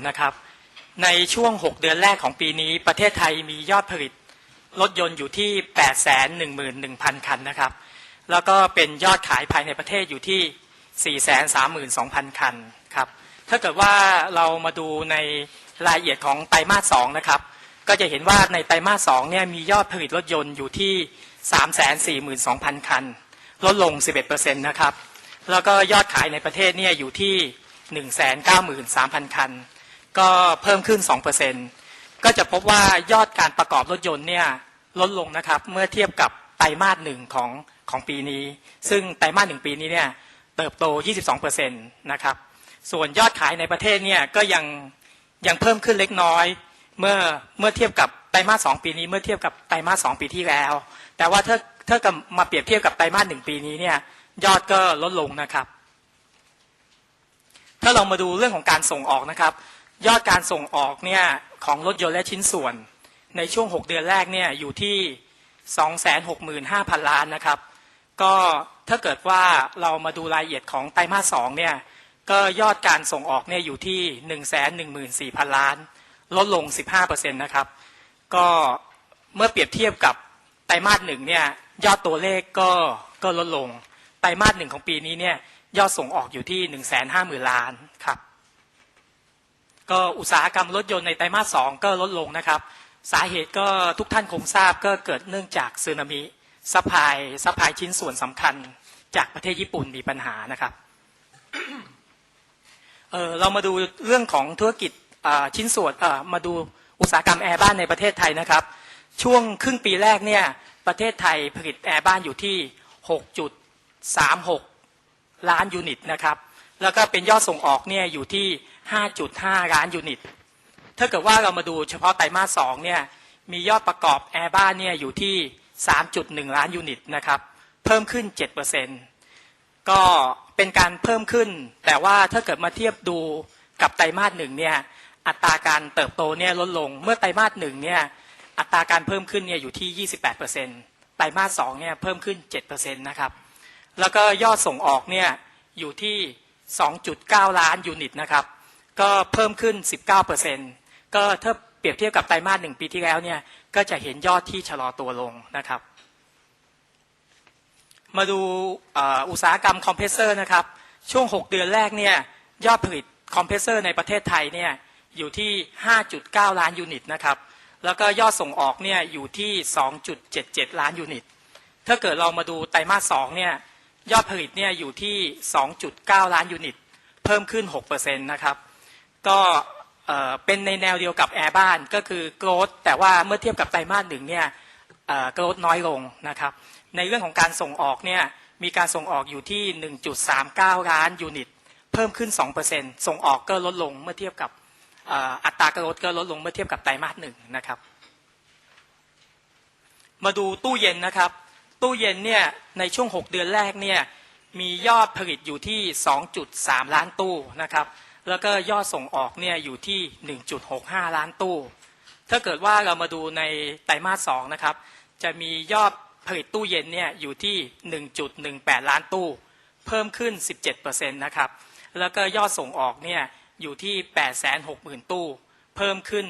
นะครับ ในช่วง 6 เดือนแรกของปีนี้ ประเทศไทยมียอดผลิตรถยนต์อยู่ที่ 811,000 คันนะครับ แล้วก็เป็นยอดขายภายในประเทศอยู่ที่ 432,000 คันครับ ถ้าเกิดว่าเรามาดูในรายละเอียดของไตรมาส2นะครับ ก็จะเห็นว่าในไตรมาส2เนี่ยมียอดผลิตรถยนต์อยู่ที่ 342,000 คัน ลดลง 11%นะครับ แล้วก็ยอดขายในประเทศเนี่ยอยู่ที่ 193,000 คัน ก็เพิ่มขึ้น 2%ก็จะพบว่ายอดการประกอบรถยนต์เนี่ยลดลงนะครับเมื่อเทียบกับไตรมาสหนึ่งของของปีนี้ ซึ่งไตรมาสหนึ่งปีนี้เนี่ยเติบโต 22%นะครับส่วนยอดขายในประเทศเนี่ยก็ยังยังเพิ่มขึ้นเล็กน้อยเมื่อเมื่อเทียบกับไตรมาสสองปีนี้เมื่อเทียบกับไตรมาสสองปีที่แล้ว แต่ว่าถ้าถ้ามาเปรียบเทียบกับไตรมาสหนึ่งปีนี้เนี่ยยอดก็ลดลงนะครับ ถ้าเรามาดูเรื่องของการส่งออกนะครับ ยอดการส่งออกเนี่ยของรถยนต์และชิ้นส่วน ในช่วง 6 เดือนแรกเนี่ยอยู่ที่ 265,000 ล้านนะครับ ก็ถ้าเกิดว่าเรามาดูรายละเอียดของไตรมาสสองเนี่ยก็ยอดการส่งออกเนี่ยอยู่ที่ 114,000 ล้าน ลดลง 15%นะครับ ก็เมื่อเปรียบเทียบกับไตรมาสหนึ่งเนี่ยยอดตัวเลขก็ก็ลดลง ไตรมาสหนึ่งของปีนี้เนี่ยยอดส่งออกอยู่ที่ 150,000 ล้านครับ ก็อุตสาหกรรมรถยนต์ในไตรมาสสองก็ลดลงนะครับ สาเหตุก็ทุกท่านคงทราบก็เกิดเนื่องจากสึนามิซัพพลายซัพพลายชิ้นส่วนสำคัญจากประเทศญี่ปุ่นมีปัญหานะครับเออเรามาดูเรื่องของธุรกิจอ่าชิ้นส่วนเออมาดูอุตสาหกรรมแอร์บ้านในประเทศไทยนะครับ ช่วงครึ่งปีแรกเนี่ยประเทศไทยผลิตแอร์บ้านอยู่ที่ 6.36 ล้านยูนิตนะครับ แล้วก็เป็นยอดส่งออกเนี่ยอยู่ที่ 5.5 ล้านยูนิต ถ้าเกิดว่าเรามาดูเฉพาะไตรมาสสองเนี่ย มียอดประกอบแอร์บ้านเนี่ยอยู่ที่ 3.1 ล้านยูนิตนะครับ เพิ่มขึ้น 7%ก็เป็นการเพิ่มขึ้น แต่ว่าถ้าเกิดมาเทียบดูกับไตรมาสหนึ่งเนี่ย อัตราการเติบโตเนี่ยลดลง เมื่อไตรมาสหนึ่งเนี่ย อัตราการเพิ่มขึ้นเนี่ยอยู่ที่ 28%ไตรมาสสองเนี่ยเพิ่มขึ้น 7%นะครับ แล้วก็ยอดส่งออกเนี่ยอยู่ที่ 2.9 ล้านยูนิตนะครับ ก็เพิ่มขึ้น 19%ก็ถ้าเปรียบเทียบกับไตรมาสหนึ่งปีที่แล้วเนี่ยก็จะเห็นยอดที่ชะลอตัวลงนะครับ มาดูอุตสาหกรรมคอมเพรสเซอร์นะครับ ช่วง 6 เดือนแรกเนี่ยยอดผลิตคอมเพรสเซอร์ในประเทศไทยเนี่ยอยู่ที่ 5.9 ล้านยูนิตนะครับแล้วก็ยอดส่งออกเนี่ยอยู่ที่ 2.77 ล้านยูนิต ถ้าเกิดเรามาดูไตรมาสสองเนี่ยยอดผลิตเนี่ยอยู่ที่ 2.9 ล้านยูนิต เพิ่มขึ้น 6%นะครับ ก็เป็นในแนวเดียวกับแอร์บ้านก็คือโกรดแต่ว่าเมื่อเทียบกับไตรมาสหนึ่งเนี่ยโกรดน้อยลงนะครับ ในเรื่องของการส่งออกเนี่ยมีการส่งออกอยู่ที่ 1.39 ล้านยูนิต เพิ่มขึ้น 2%ส่งออกก็ลดลงเมื่อเทียบกับอ่ออัตราการลดก็ลดลงเมื่อเทียบกับไตรมาสหนึ่งนะครับ มาดูตู้เย็นนะครับ ตู้เย็นเนี่ยในช่วง 6 เดือนแรกเนี่ยมียอดผลิตอยู่ที่ 2.3 ล้านตู้นะครับ แล้วก็ยอดส่งออกเนี่ยอยู่ที่ 1.65 ล้านตู้ ถ้าเกิดว่าเรามาดูในไตรมาส2นะครับ จะมียอดผลิตตู้เย็นเนี่ยอยู่ที่ 1.18 ล้านตู้ เพิ่มขึ้น 17%นะครับ แล้วก็ยอดส่งออกเนี่ยอยู่ที่ 860,000 ตู้ เพิ่มขึ้น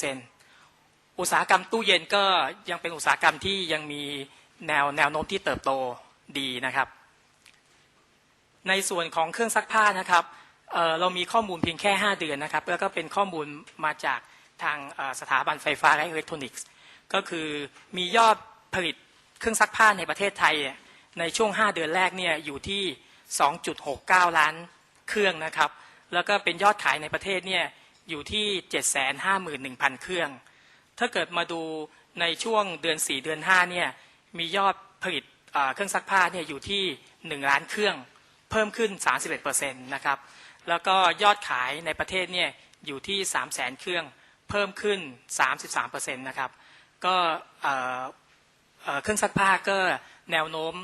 32%อุตสาหกรรมตู้เย็นก็ยังเป็นอุตสาหกรรมที่ยังมีแนวแนวโน้มที่เติบโตดีนะครับ ในส่วนของเครื่องซักผ้านะครับ เเรามีข้อมูลเพียงแค่ 5 เดือนนะครับ แล้วก็เป็นข้อมูลมาจากทางสถาบันไฟฟ้าและอิเล็กทรอนิกส์ก็คือมียอดผลิตเครื่องซักผ้าในประเทศไทยในช่วง 5 เดือนแรกเนี่ยอยู่ที่ 2.69 ล้านเครื่องนะครับ แล้วก็เป็นยอดขายในประเทศเนี่ยอยู่ที่ 751,000 เครื่อง ถ้าเกิดมาดูในช่วงเดือน 4 เดือน 5 เนี่ยมียอดผลิตเครื่องซักผ้าเนี่ยอยู่ที่ 1 ล้านเครื่อง เพิ่มขึ้น 31%นะครับ แล้วก็ยอดขายในประเทศเนี่ยอยู่ที่ 3 0 0 0 0 0เครื่องเพิ่มขึ้น 33%นะครับก็เอ่อเอ่อเครื่องซักผ้าก็แนวโน้ม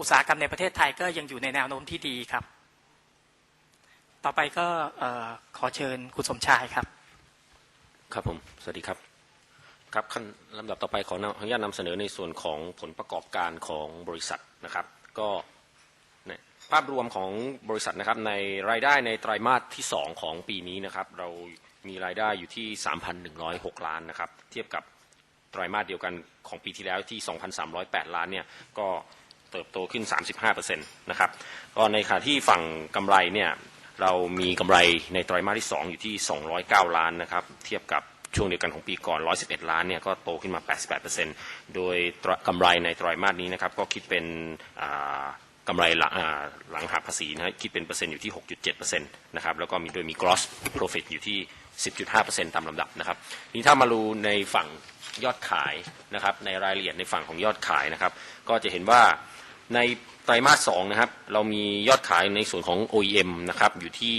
อุตสาหกรรมในประเทศไทยก็ยังอยู่ในแนวโน้มที่ดีครับ ต่อไปก็ขอเชิญคุณสมชายครับ ครับผม สวัสดีครับ ครับขั้นลำดับต่อไปขออนุญาตนำเสนอในส่วนของผลประกอบการของบริษัทนะครับ ก็ ภาพรวมของบริษัทนะครับในรายได้ในไตรมาสที่ 2 ของปีนี้นะครับเรามีรายได้อยู่ที่ 3,106 ล้านนะครับเทียบกับไตรมาสเดียวกันของปีที่แล้วที่ 2,308 ล้านเนี่ยก็เติบโตขึ้น 35%นะครับก็ในขณะที่ฝั่งกำไรเนี่ยเรามีกำไรในไตรมาสที่ 2 อยู่ที่ 209 ล้านนะครับเทียบกับช่วงเดียวกันของปีก่อน 111 ล้านเนี่ยก็โตขึ้นมา 88%โดยกำไรในไตรมาสนี้นะครับก็คิดเป็นอ่า กำไรหลังหลังหักภาษีนะฮะคิดเป็นเปอร์เซ็นต์อยู่ที่ 6.7%นะครับแล้วก็มีโดยมี gross profit อยู่ที่ 10.5%ตามลำดับนะครับนี่ถ้ามาดูในฝั่งยอดขายนะครับในรายละเอียดในฝั่งของยอดขายนะครับ ก็จะเห็นว่าในไตรมาส2นะครับเรามียอดขายในส่วนของ OEM นะครับอยู่ที่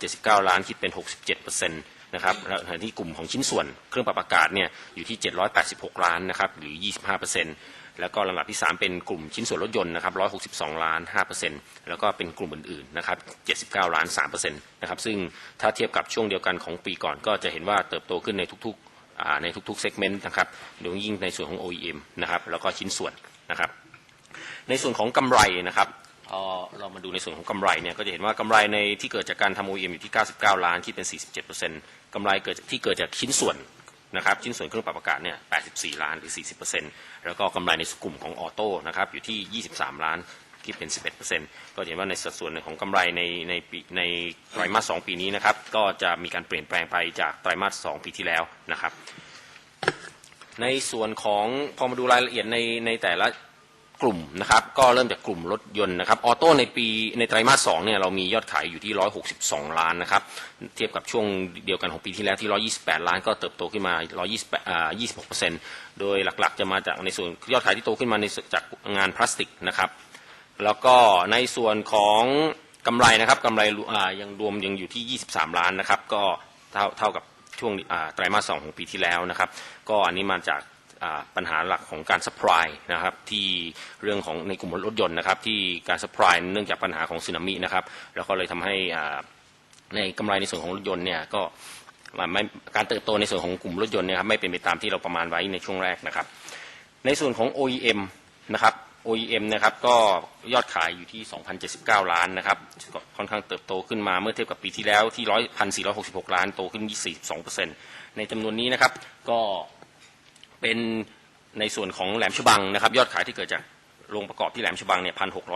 2,079 ล้านคิดเป็น 67%นะครับแล้วขณะที่กลุ่มของชิ้นส่วนเครื่องปรับอากาศเนี่ยอยู่ที่ 786 ล้านนะครับหรือ 25% แล้วก็ลำดับที่ 3 เป็นกลุ่มชิ้นส่วนรถยนต์นะครับ162 ล้าน 5%แล้วก็เป็นกลุ่มอื่นๆนะครับ79 ล้าน 3%นะครับซึ่งถ้าเทียบกับช่วงเดียวกันของปีก่อนก็จะเห็นว่าเติบโตขึ้นในทุกๆในทุกๆเซกเมนต์นะครับโดยยิ่งในส่วนของ OEM นะครับแล้วก็ชิ้นส่วนนะครับในส่วนของกำไรนะครับพอเรามาดูในส่วนของกำไรเนี่ยก็จะเห็นว่ากำไรในที่เกิดจากการทำ OEM อยู่ที่ 99 ล้านคิดเป็น 47%กำไรเกิดจากที่เกิดจากชิ้นส่วน นะครับชิ้นส่วนเครื่องปรับอากาศเนี่ย 84 ล้านหรือ 40%แล้วก็กำไรในกลุ่มของออโต้นะครับอยู่ที่ 23 ล้านคิดเป็น 11%ก็เห็นว่าในสัดส่วนของกำไรในในปีในไตรมาส 2 ปีนี้นะครับ ก็จะมีการเปลี่ยนแปลงไปจากไตรมาส 2 ปีที่แล้วนะครับ ในส่วนของพอมาดูรายละเอียดในในแต่ละ กลุ่มนะครับ ก็เริ่มจากกลุ่มรถยนต์นะครับออโต้ในปีในไตรมาสสองเนี่ยเรามียอดขายอยู่ที่ 162 ล้านนะครับ เทียบกับช่วงเดียวกันของปีที่แล้วที่ 128 ล้านก็เติบโตขึ้นมา 128อ่า26%โดยหลักๆ จะมาจากในส่วนยอดขายที่โตขึ้นมาในจากงานพลาสติกนะครับ แล้วก็ในส่วนของกำไรนะครับกำไรอ่ายังรวมยังอยู่ที่ 23 ล้านนะครับ ก็เท่าเท่ากับช่วงไตรมาสสองของปีที่แล้วนะครับ ก็อันนี้มาจาก ปัญหาหลักของการ supply นะครับที่เรื่องของในกลุ่มรถยนต์นะครับที่การ supply เนื่องจากปัญหาของสึนามินะครับแล้วก็เลยทำให้ในกำไรในส่วนของรถยนต์เนี่ยก็การเติบโตในส่วนของกลุ่มรถยนต์เนี่ยครับไม่เป็นไปตามที่เราประมาณไว้ในช่วงแรกนะครับ ในส่วนของ OEM นะครับ OEM นะครับก็ยอดขายอยู่ที่ 2,079 ล้านนะครับค่อนข้างเติบโตขึ้นมาเมื่อเทียบกับปีที่แล้วที่1,466 ล้านโตขึ้น42%ในจำนวนนี้นะครับก็ เป็นในส่วนของแหลมฉบังนะครับ ยอดขายที่เกิดจากโรงประกอบที่แหลมฉบังเนี่ยพันหก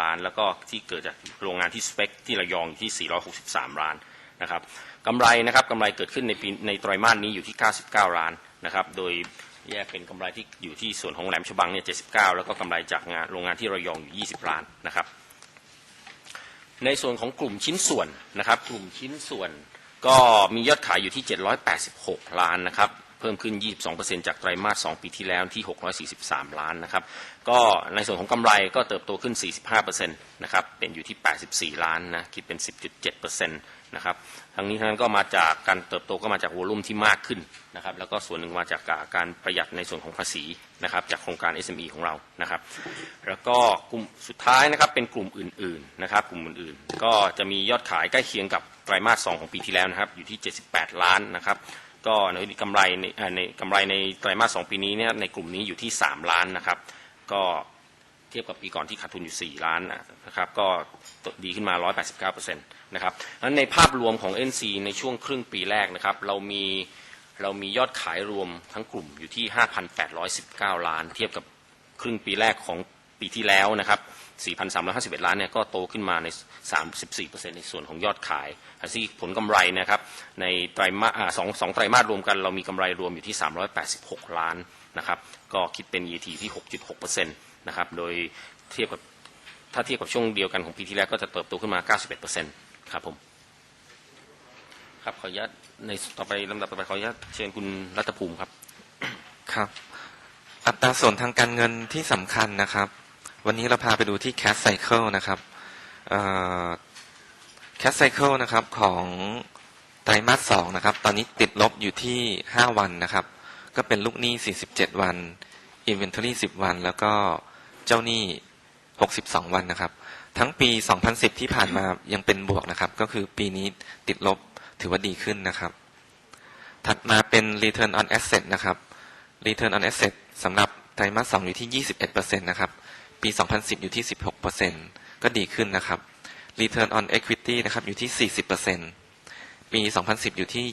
ล้าน แล้วก็ที่เกิดจากโรงงานที่สเปกที่ระยองอยู่ที่463ล้านนะครับกำไรนะครับกำไรเกิดขึ้นในปีในไตรมาสนี้อยู่ที่99ล้านนะครับ โดยแยกเป็นกำไรที่อยู่ที่ส่วนของแหลมฉบังเนี่ย79แล้วก็กำไรจากงานโรงงานที่ระยองอยู่20ล้านนะครับ ในส่วนของกลุ่มชิ้นส่วนนะครับ กลุ่มชิ้นส่วนก็มียอดขายอยู่ที่ 786 ล้านนะครับ เพิ่มขึ้น 22%จากไตรมาส 2 ปีที่แล้วที่ 643 ล้านนะครับ ก็ในส่วนของกำไรก็เติบโตขึ้น 45%นะครับ เป็นอยู่ที่ 84 ล้านนะ คิดเป็น 10.7%นะครับ ทั้งนี้ทั้งนั้นก็มาจากการเติบโตก็มาจากวอลุ่มที่มากขึ้นนะครับ แล้วก็ส่วนหนึ่งมาจากการประหยัดในส่วนของภาษีนะครับ จากโครงการ SME ของเรา นะครับ แล้วก็กลุ่มสุดท้ายนะครับ เป็นกลุ่มอื่น ๆ นะครับ กลุ่มอื่น ๆ ก็จะมียอดขายใกล้เคียงกับไตรมาส 2 ของปีที่แล้วนะครับ อยู่ที่ 78 ล้านนะครับ ก็ในกำไรในในกำไรในไตรมาส2ปีนี้เนี่ยในกลุ่มนี้อยู่ที่ 3 ล้านนะครับ ก็เทียบกับปีก่อนที่ขาดทุนอยู่ 4 ล้านนะครับก็ดีขึ้นมา 189%นะครับนั้นในภาพรวมของ NC ในช่วงครึ่งปีแรกนะครับ เรามีเรามียอดขายรวมทั้งกลุ่มอยู่ที่ 5,819 ล้าน เทียบกับครึ่งปีแรกของปีที่แล้วนะครับ 4,351 ล้านเนี่ยก็โตขึ้นมาใน 34%ในส่วนของยอดขายที่ผลกำไรนะครับในไตรมาสสองสองไตรมาสรวมกัน เรามีกำไรรวมอยู่ที่ 386 ล้านนะครับก็คิดเป็น ET ที่ 6.6%นะครับโดยเทียบกับถ้าเทียบกับช่วงเดียวกันของปีที่แล้วก็จะเติบโตขึ้นมา 91%ครับผมครับขออนุญาตในต่อไปลำดับต่อไปขออนุญาตเชิญคุณรัตภูมิครับครับ อัตราส่วนทางการเงินที่สำคัญนะครับ วันนี้เราพาไปดูที่ cash cycle นะครับเอ่อ cash cycle นะครับของไตรมาสสองนะครับ ตอนนี้ติดลบอยู่ที่5วันนะครับ ก็เป็นลูกหนี้47วัน inventory 10วัน แล้วก็เจ้าหนี้62วันนะครับ ทั้งปี2010ที่ผ่านมายังเป็นบวกนะครับ ก็คือปีนี้ติดลบถือว่าดีขึ้นนะครับ ถัดมาเป็น return on asset นะครับ return on asset สำหรับไตรมาส2อยู่ที่21%นะครับ ปี 2010 อยู่ที่ 16%ก็ดีขึ้นนะครับ Return on Equity นะครับ อยู่ที่ 40%ปี 2010 อยู่ที่